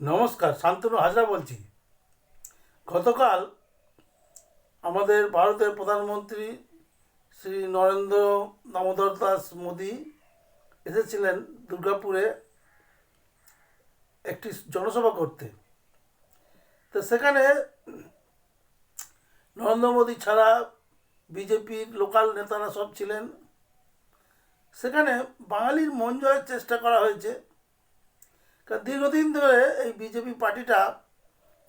নমস্কার, শান্তনু হাজরা বলছি। গতকাল আমাদের ভারতের প্রধানমন্ত্রী শ্রী নরেন্দ্র দামোদর দাস মোদী এসেছিলেন দুর্গাপুরে একটি জনসভা করতে। তো সেখানে নরেন্দ্র মোদী ছাড়া বিজেপির লোকাল নেতারা সব ছিলেন। সেখানে বাঙালির মন জয়ের চেষ্টা করা হয়েছে। কারণ দীর্ঘদিন ধরে এই বিজেপি পার্টিটা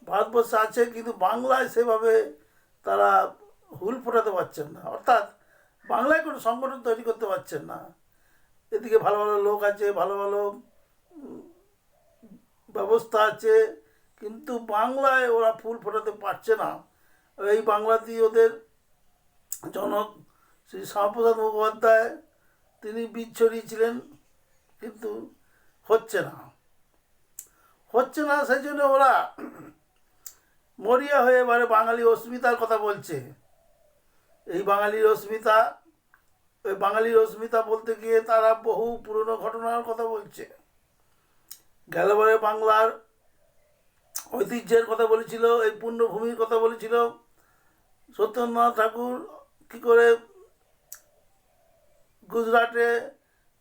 ভারতবর্ষে আছে, কিন্তু বাংলায় সেভাবে তারা হুল ফোটাতে পারছেন না। অর্থাৎ বাংলায় কোনো সংগঠন তৈরি করতে পারছেন না। এদিকে ভালো ভালো লোক আছে, ভালো ভালো ব্যবস্থা আছে, কিন্তু বাংলায় ওরা ফুল ফোটাতে পারছে না। এই বাংলাতেই ওদের জনক শ্রী শ্যামাপ্রসাদ মুখোপাধ্যায়, তিনি বীজ ছড়িয়েছিলেন কিন্তু হচ্ছে না। হচ্ছে না, সেই জন্য ওরা মরিয়া হয়ে এবারে বাঙালি অস্মিতার কথা বলছে। এই বাঙালির অস্মিতা ওই বাঙালির অস্মিতা বলতে গিয়ে তারা বহু পুরনো ঘটনার কথা বলছে। গেলবারে বাংলার ঐতিহ্যের কথা বলেছিল, এই পুণ্যভূমির কথা বলেছিল। সত্যেন্দ্রনাথ ঠাকুর কী করে গুজরাটে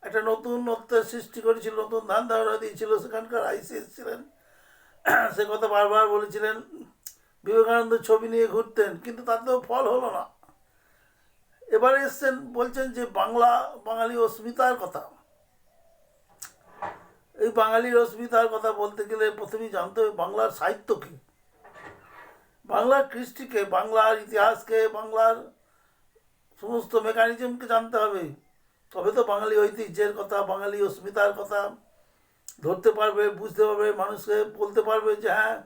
একটা নতুনত্বের সৃষ্টি করেছিল, নতুন ধান ধারণা দিয়েছিল, সেখানকার আইসি এসেছিলেন। সে কথা বারবার বলেছিলেন, বিবেকানন্দ ছবি নিয়ে ঘুরতেন, কিন্তু তাতেও ফল হলো না। এবারে এসছেন, বলছেন যে বাংলা, বাঙালি অস্মিতার কথা। এই বাঙালির অস্মিতার কথা বলতে গেলে প্রথমেই জানতে হবে বাংলার সাহিত্য কী। বাংলার কৃষ্টিকে, বাংলার ইতিহাসকে, বাংলার সমস্ত মেকানিজমকে জানতে হবে। তবে তো বাঙালি ঐতিহ্যের কথা, বাঙালি অস্মিতার কথা। ধরতে পারবে, বুঝতে পারবে, মানুষকে বলতে পারবে যে হ্যাঁ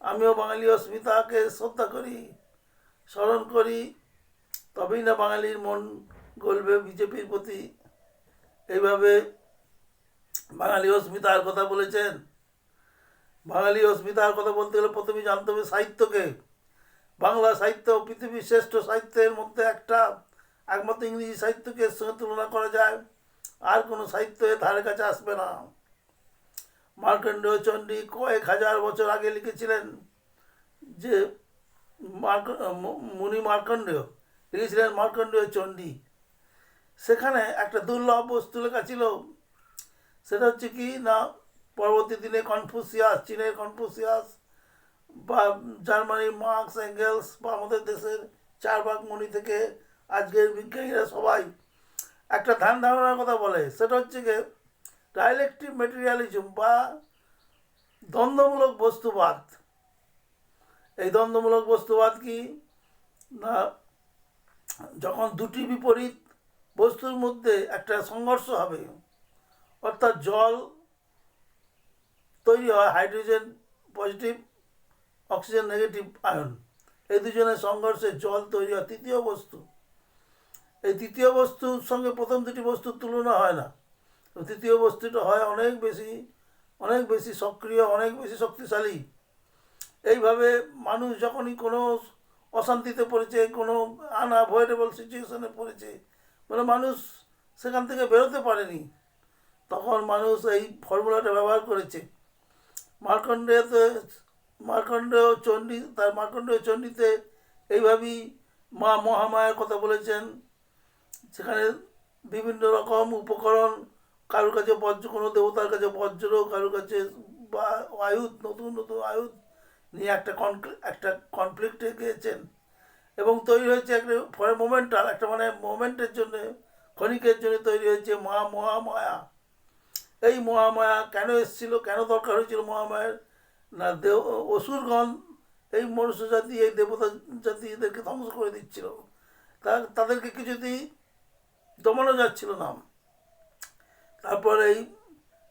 আমিও বাঙালি অস্মিতাকে শ্রদ্ধা করি, স্মরণ করি। তবেই না বাঙালির মন গলবে বিজেপির প্রতি। এইভাবে বাঙালি অস্মিতার কথা বলেছেন। বাঙালি অস্মিতার কথা বলতে গেলে প্রথমে জানতে হবে সাহিত্যকে। বাংলা সাহিত্য পৃথিবীর শ্রেষ্ঠ সাহিত্যের মধ্যে একটা। একমাত্র ইংরেজি সাহিত্যকে সঙ্গে তুলনা করা যায়, আর কোনো সাহিত্য এর ধারে কাছে আসবে না। মার্কণ্ডেয় চণ্ডী কয়েক হাজার বছর আগে লিখেছিলেন যে মার্ক মুনি মার্কণ্ডেয়, লিখেছিলেন মার্কণ্ডেয় চণ্ডী। সেখানে একটা দুর্লভ বস্তু লেখা ছিল, সেটা হচ্ছে কি না, পরবর্তী দিনে কনফুসিয়াস, চীনের কনফুসিয়াস বা জার্মানির মার্কস অ্যাঙ্গেলস বা আমাদের দেশের চার ভাগ মণি থেকে আজকের বিজ্ঞানীরা সবাই একটা ধ্যান ধারণার কথা বলে, সেটা হচ্ছে গিয়ে ডাইলেকটিভ মেটেরিয়ালিজম বা দ্বন্দ্বমূলক বস্তুবাদ। এই দ্বন্দ্বমূলক বস্তুবাদ কি? না, যখন দুটি বিপরীত বস্তুর মধ্যে একটা সংঘর্ষ হবে, অর্থাৎ জল তৈরি হয় hydrogen positive, oxygen negative ion, এই দুজনের সংঘর্ষে জল তৈরি হয় তৃতীয় বস্তু। এই তৃতীয় বস্তুর সঙ্গে প্রথম দুটি বস্তুর তুলনা হয় না। তৃতীয় বস্তুটা হয় অনেক বেশি অনেক বেশি সক্রিয়, অনেক বেশি শক্তিশালী। এইভাবে মানুষ যখনই কোনো অশান্তিতে পড়েছে, কোনো আনঅ্যাভয়েডেবল সিচুয়েশনে পড়েছে মানে মানুষ সেখান থেকে বেরোতে পারেনি, তখন মানুষ এই ফর্মুলাটা ব্যবহার করেছে। মার্কণ্ডেয়তে, মার্কণ্ডেয় চণ্ডী, তার মার্কণ্ডেয় চণ্ডীতে এইভাবেই মা মহামায়ার কথা বলেছেন সেখানে বিভিন্ন রকম উপকরণ, কারোর কাছে বজ্র কোনো দেবতার কাছে বজ্র কারোর কাছে বা আয়ুধ, নতুন নতুন আয়ুধ নিয়ে একটা একটা কনফ্লিক্টে গিয়েছেন এবং তৈরি হয়েছে একটা ফরে মোমেন্টাল একটা মানে মোমেন্টের জন্য, ক্ষণিকের জন্য তৈরি হয়েছে মহা মহামায়া এই মহামায়া কেন এসেছিল, কেন দরকার হয়েছিল মহামায়ার না দেব অসুরগণ এই মনুষ্য জাতি, এই দেবতা জাতি এদেরকে ধ্বংস করে দিচ্ছিল। তা, তাদেরকে কিছুতেই দমানো যাচ্ছিল না। তারপর এই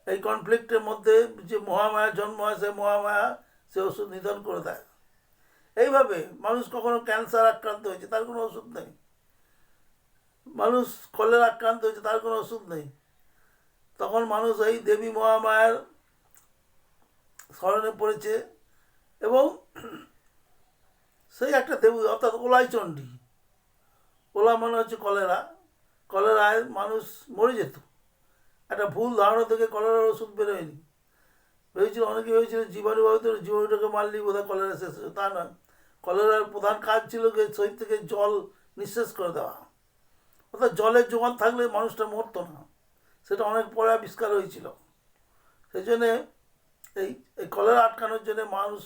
এই কনফ্লিক্টের মধ্যে যে মহামায়া, জন্ম হয় সেই মহামায়া, সে ওষুধ নিধন করে দেয়। এইভাবে মানুষ কখনো ক্যান্সার আক্রান্ত হয়েছে, তার কোনো ওষুধ নেই। মানুষ কলের আক্রান্ত হয়েছে, তার কোনো ওষুধ নেই। তখন মানুষ এই দেবী মহামায়ার স্মরণে পড়েছে এবং সেই একটা দেবী, অর্থাৎ ওলাই চণ্ডী ওলা মানে হচ্ছে কলেরা কলেরায় মানুষ মরে যেত। একটা ভুল ধারণা থেকে কলেরার ওষুধ বেরোয়নি ভেবেছিল অনেকে ভেবেছিল জীবাণুবাহিত জীবাণুটাকে মারলেই বোধহয় কলেরা শেষ হয়ে তা নয়। কলেরার প্রধান কাজ ছিল কি শরীর থেকে জল নিঃশেষ করে দেওয়া। অর্থাৎ জলের জোগান থাকলে মানুষটা মরতো না। সেটা অনেক পরে আবিষ্কার হয়েছিল। সেই জন্যে এই এই কলেরা আটকানোর জন্য মানুষ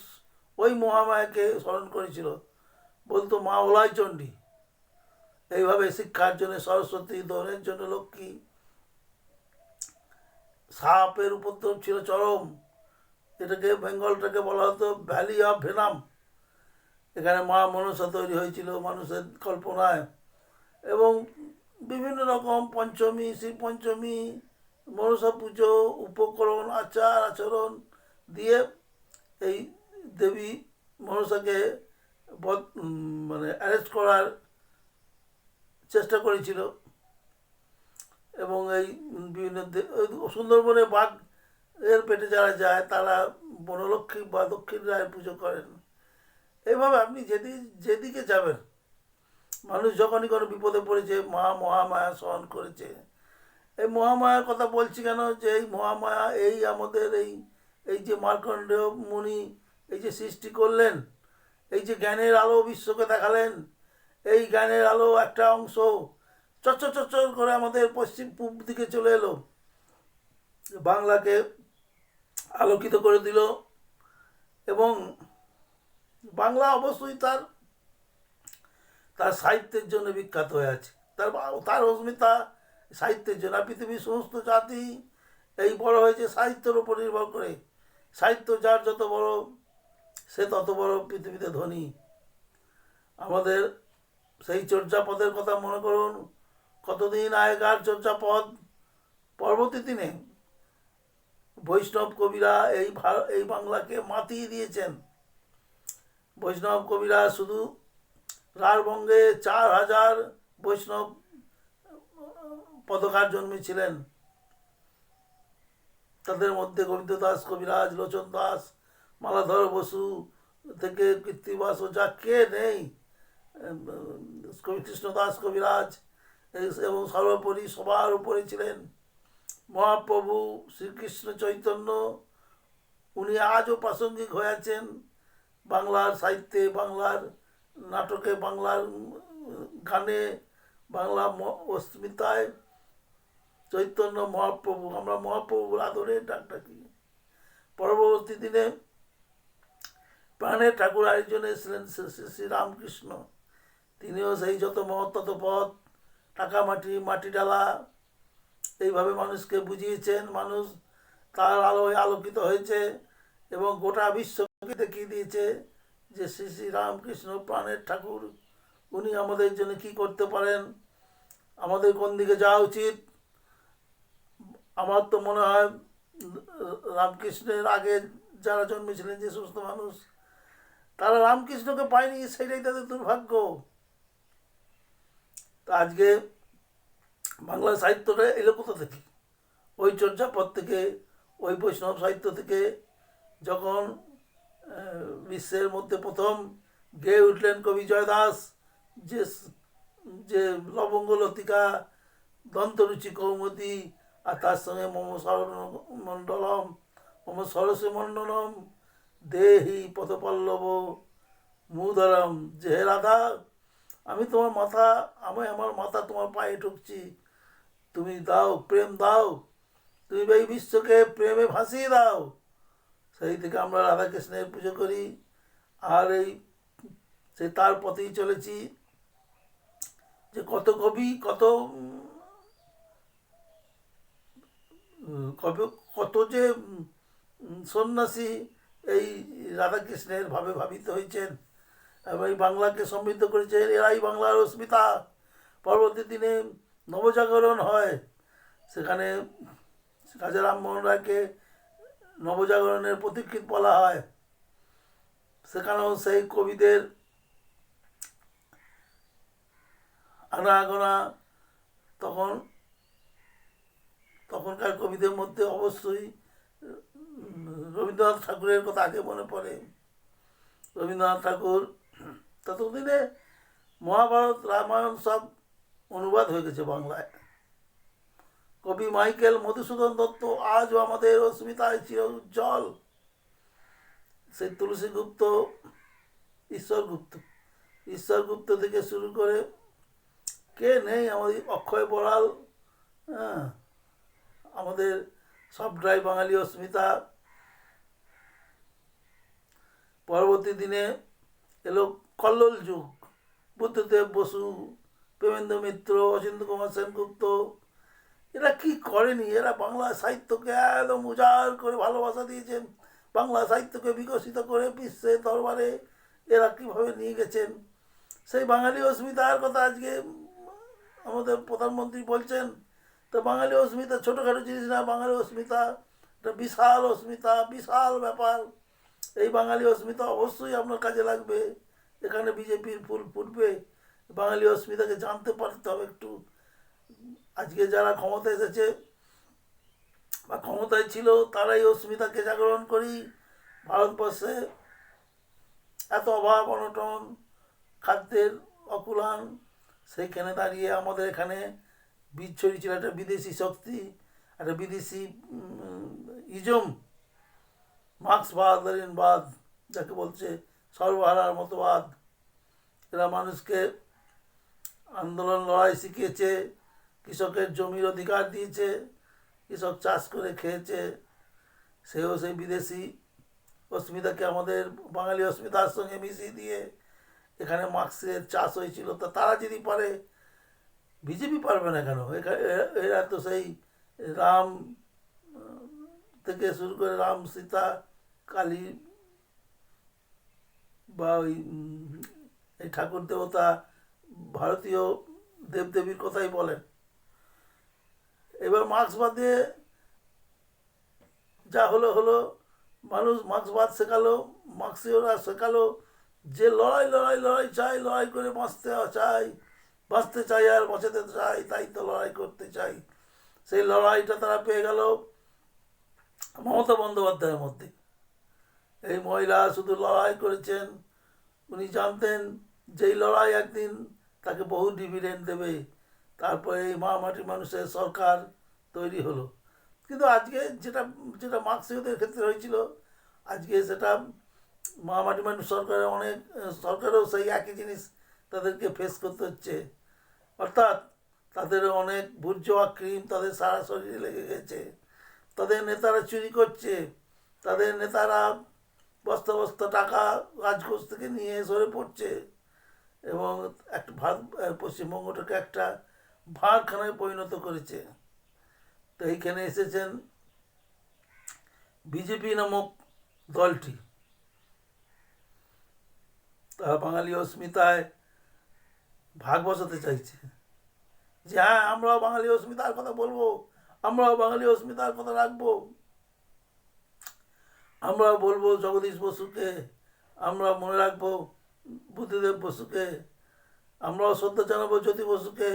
ওই মহামায়াকে স্মরণ করেছিল। বলতো মা ওলাই চণ্ডী। এইভাবে শিক্ষার জন্য সরস্বতী দৌড়ের জন্য লক্ষ্মী। সাপের উপদ্রব ছিল চরম। এটাকে বেঙ্গলটাকে বলা হতো ভ্যালি অফ ভেনাম। এখানে মা মনসা তৈরি হয়েছিল মানুষের কল্পনায়। এবং বিভিন্ন রকম পঞ্চমী শ্রী পঞ্চমী, মনসা পুজো, উপকরণ, আচার, আচরণ দিয়ে এই দেবী মনসাকে মানে অ্যারেস্ট করার চেষ্টা করেছিল। এবং এই বিভিন্ন সুন্দরবনে বাঘ এর পেটে যারা যায়, তারা বনলক্ষ্মী বা দক্ষিণ রায়ের পুজো করেন। এইভাবে আপনি যেদিকে যেদিকে যাবেন, মানুষ যখনই কোনো বিপদে পড়েছে মা মহামায়া স্মরণ করেছে। এই মহামায়ার কথা বলছি কেন? যে এই মহামায়া, এই আমাদের এই এই যে মার্কণ্ডেয় মুনি এই যে সৃষ্টি করলেন, এই যে জ্ঞানের আলো বিশ্বকে দেখালেন এই জ্ঞানের আলো একটা অংশ। চচ্চর চচ্চর করে আমাদের পশ্চিম পূব দিকে চলে এলো। বাংলাকে আলোকিত করে দিল এবং বাংলা অবশ্যই তার তার সাহিত্যের জন্য বিখ্যাত হয়ে আছে। তার তার অস্মিতা সাহিত্যের জন্য। পৃথিবীর সমস্ত জাতি এই বড় হয়েছে সাহিত্যের উপর নির্ভর করে। সাহিত্য যার যত বড়, সে তত বড় পৃথিবীতে ধনী। আমাদের সেই চর্যাপদের কথা মনে করুন। কতদিন আগেকার চর্যাপদ? পরবর্তী দিনে বৈষ্ণব কবিরা এই এই বাংলাকে মাতিয়ে দিয়েছেন। বৈষ্ণব কবিরা শুধু রাঢ়বঙ্গে চার হাজার বৈষ্ণব পদকার জন্মেছিলেন তাদের মধ্যে গোবিন্দ দাস কবিরাজ, লোচন দাস, মালাধর বসু থেকে কৃত্তিবাস ও যা কে নেই। কবি কৃষ্ণ দাস কবিরাজ, এবং সর্বোপরি সবার উপরে ছিলেন মহাপ্রভু শ্রীকৃষ্ণ চৈতন্য। উনি আজও প্রাসঙ্গিক হয়ে আছেন বাংলার সাহিত্যে, বাংলার নাটকে, বাংলার গানে, বাংলা অস্মিতায়। চৈতন্য মহাপ্রভু, আমরা মহাপ্রভুর আদরে ডাক ডাকি। পরবর্তী দিনে প্রাণের ঠাকুর আয়োজনে শ্রী শ্রী শ্রী রামকৃষ্ণ। তিনিও সেই যত মহত্তত পথ, টাকা, মাটি মাটি, ডালা, এইভাবে মানুষকে বুঝিয়েছেন। মানুষ তার আলোয় আলোকিত হয়েছে এবং গোটা বিশ্বকে দেখিয়ে দিয়েছে যে শ্রী শ্রী রামকৃষ্ণ প্রাণের ঠাকুর, উনি আমাদের জন্য কি করতে পারেন? আমাদের কোন দিকে যাওয়া উচিত? আমার তো মনে হয় রামকৃষ্ণের আগে যারা জন্মেছিলেন যে সমস্ত মানুষ, তারা রামকৃষ্ণকে পায়নি সেটাই তাদের দুর্ভাগ্য। তা আজকে বাংলা সাহিত্যটা এলো কোথা থেকে? ওই চর্যাপদ থেকে, ওই বৈষ্ণব সাহিত্য থেকে যখন বিশ্বের মধ্যে প্রথম গেয়ে উঠলেন কবি জয়দাস, যে যে লবঙ্গ লতিকা, দন্তরুচি কৌমতি আর তার সঙ্গে মম মণ্ডলম মম সরসে মণ্ডলম দেহি পদপল্লব মুদরম যে রাধা আমি তোমার মাথা, আমি আমার মাথা তোমার পায়ে ঠুকছি। তুমি দাও, প্রেম দাও। তুমি এই বিশ্বকে প্রেমে ভাসিয়ে দাও। সেই থেকে আমরা রাধাকৃষ্ণের পুজো করি। আর এই সেই তার পথেই চলেছি, যে কত কবি কত কবি, কত যে সন্ন্যাসী এই রাধাকৃষ্ণের ভাবে ভাবিত হয়েছেন। এবং এই বাংলাকে সমৃদ্ধ করেছেন এরাই বাংলার অস্মিতা। পরবর্তী দিনে নবজাগরণ হয়। সেখানে রাজা রামমোহন রায়কে নবজাগরণের প্রতীক্ষিত বলা হয়। সেখানেও সেই কবিদের আনাগোনা তখন তখনকার কবিদের মধ্যে অবশ্যই রবীন্দ্রনাথ ঠাকুরের কথা আগে মনে পড়ে। রবীন্দ্রনাথ ঠাকুর ততদিনে মহাভারত, রামায়ণ সব অনুবাদ হয়ে গেছে বাংলায়। কবি মাইকেল মধুসূদন দত্ত আজও আমাদের অস্মিতায় চির উজ্জ্বল। সেই তুলসী গুপ্ত ঈশ্বর গুপ্ত ঈশ্বর গুপ্ত থেকে শুরু করে কে নেই আমাদের অক্ষয় বড়াল হ্যাঁ আমাদের সব ড্রাই বাঙালি অস্মিতা। পরবর্তী দিনে এলো কল্লোল যুগ। বুদ্ধদেব বসু, প্রেমেন্দ্র মিত্র অচিন্ত কুমার সেনগুপ্ত, এরা কি করেনি? এরা বাংলা সাহিত্যকে একদম উজাড় করে ভালোবাসা দিয়েছেন। বাংলা সাহিত্যকে বিকশিত করে বিশ্বে দরবারে এরা কীভাবে নিয়ে গেছেন? সেই বাঙালি অস্মিতার কথা আজকে আমাদের প্রধানমন্ত্রী বলছেন। তো বাঙালি অস্মিতা ছোটোখাটো জিনিস না, বাঙালি অস্মিতা একটা বিশাল অস্মিতা, বিশাল ব্যাপার। এই বাঙালি অস্মিতা অবশ্যই আপনার কাজে লাগবে। এখানে বিজেপির ফুল ফুটবে বাঙালি অস্মিতাকে জানতে পারতে হবে একটু আজকে যারা ক্ষমতা এসেছে বা ক্ষমতায় ছিল, তারাই অস্মিতাকে জাগরণ করি। ভারতবর্ষে এত অভাব, অনটন, খাদ্যের অকুলান, সেইখানে দাঁড়িয়ে আমাদের এখানে বীজ ছড়িয়েছিল একটা বিদেশি শক্তি, একটা বিদেশি ইজম, মার্ক্সবাদ, লেনিনবাদ, যাকে বলছে সর্বহারার মতবাদ। এরা মানুষকে আন্দোলন, লড়াই শিখিয়েছে, কৃষকের জমির অধিকার দিয়েছে, কৃষক চাষ করে খেয়েছে। সেও সেই বিদেশি অস্মিতাকে আমাদের বাঙালি অস্মিতার সঙ্গে মিশিয়ে দিয়ে এখানে মার্ক্সের চাষ হয়েছিল। তা তারা যদি পারে, বিজেপি পারবে না কেন? এরা তো সেই রাম থেকে শুরু করে রাম, সীতা, কালী বা ওই এই ঠাকুর দেবতা ভারতীয় দেবদেবীর কথাই বলেন। এবার মার্ক্সবাদে যা হলো হলো, মানুষ মার্ক্সবাদ শেখালো মার্ক্সীয়রা শেখালো যে লড়াই লড়াই লড়াই চাই, লড়াই করে বাঁচতে চাই বাঁচতে চাই আর বাঁচাতে চাই, তাই তো লড়াই করতে চাই। সেই লড়াইটা তারা পেয়ে গেল মমতা বন্দ্যোপাধ্যায়ের মধ্যে। এই মহিলা শুধু লড়াই করেছেন উনি জানতেন যে এই লড়াই একদিন তাকে বহু ডিভিডেন্ড দেবে, তারপরে এই মা মাটি মানুষের সরকার তৈরি হলো। কিন্তু আজকে যেটা যেটা মার্ক্সীয়দের ক্ষেত্রে হয়েছিল, আজকে সেটা মা মাটি মানুষ সরকারের অনেক, সরকারও সেই একই জিনিস তাদেরকে ফেস করতে হচ্ছে। অর্থাৎ তাদের অনেক বুর্জোয়া ক্রিম তাদের সারা শরীরে লেগে গেছে। তাদের নেতারা চুরি করছে, তাদের নেতারা বস্তা বস্তা টাকা রাজকোষ থেকে নিয়ে সরে পড়ছে। এবং একটা ভারত পশ্চিমবঙ্গটাকে একটা ভাঁড়খানায় পরিণত করেছে। তো এইখানে এসেছেন বিজেপি নামক দলটি। তারা বাঙালি অস্মিতায় ভাগ বসাতে চাইছে। যে হ্যাঁ আমরাও বাঙালি অস্মিতার কথা বলব, আমরাও বাঙালি অস্মিতার কথা রাখব। আমরা বলব জগদীশ বসুকে আমরা মনে রাখব বুদ্ধিদেব বসুকে আমরাও শ্রদ্ধা জানাব জ্যোতি বসুকে।